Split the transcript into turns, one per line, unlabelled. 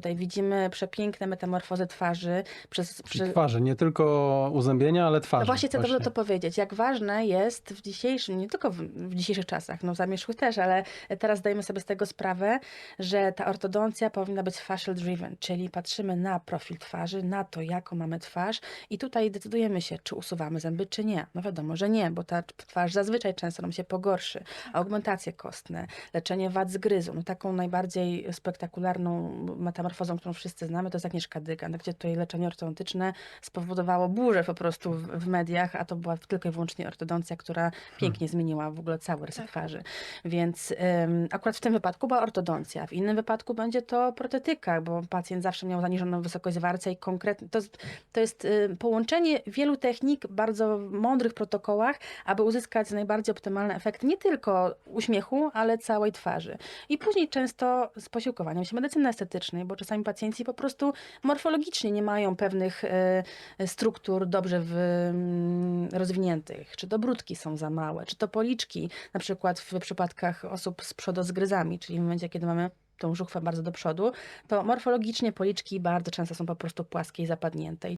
Tutaj widzimy przepiękne metamorfozy twarzy przez,
Czyli
przy,
twarzy, nie tylko uzębienia, ale twarzy.
No właśnie chcę dobrze to powiedzieć. Jak ważne jest w dzisiejszym, nie tylko w, w dzisiejszych czasach, no zamierzchłych też, ale teraz zdajemy sobie z tego sprawę, że ta ortodoncja powinna być facial driven, czyli patrzymy na profil twarzy, na to, jaką mamy twarz i tutaj decydujemy się, czy usuwamy zęby, czy nie. No wiadomo, że nie, bo ta twarz zazwyczaj często nam się pogorszy. Augmentacje kostne, leczenie wad zgryzu, no taką najbardziej spektakularną metamorfozą, którą wszyscy znamy, to jest Agnieszka Dygan, gdzie tutaj leczenie ortodontyczne spowodowało burzę po prostu w, w mediach, a to była tylko i wyłącznie ortodoncja, która pięknie zmieniła w ogóle cały rys twarzy. Więc ym, akurat w tym wypadku była ortodoncja, w innym wypadku będzie to protetyka, bo pacjent zawsze miał zaniżoną wysokość warcia i konkretnie, to, jest- to jest y, połączenie wielu technik, bardzo mądrych protokołach, aby uzyskać najbardziej optymalny efekt nie tylko uśmiechu, ale całej twarzy. I później często z posiłkowaniem się medycyny estetycznej, bo czasami pacjenci po prostu morfologicznie nie mają pewnych e, struktur dobrze mm, rozwiniętych, czy to brudki są za małe, czy to policzki, na przykład w przypadkach osób z przodozgryzami, czyli w momencie, kiedy mamy tą żuchwę bardzo do przodu, to morfologicznie policzki bardzo często są po prostu płaskie i zapadnięte.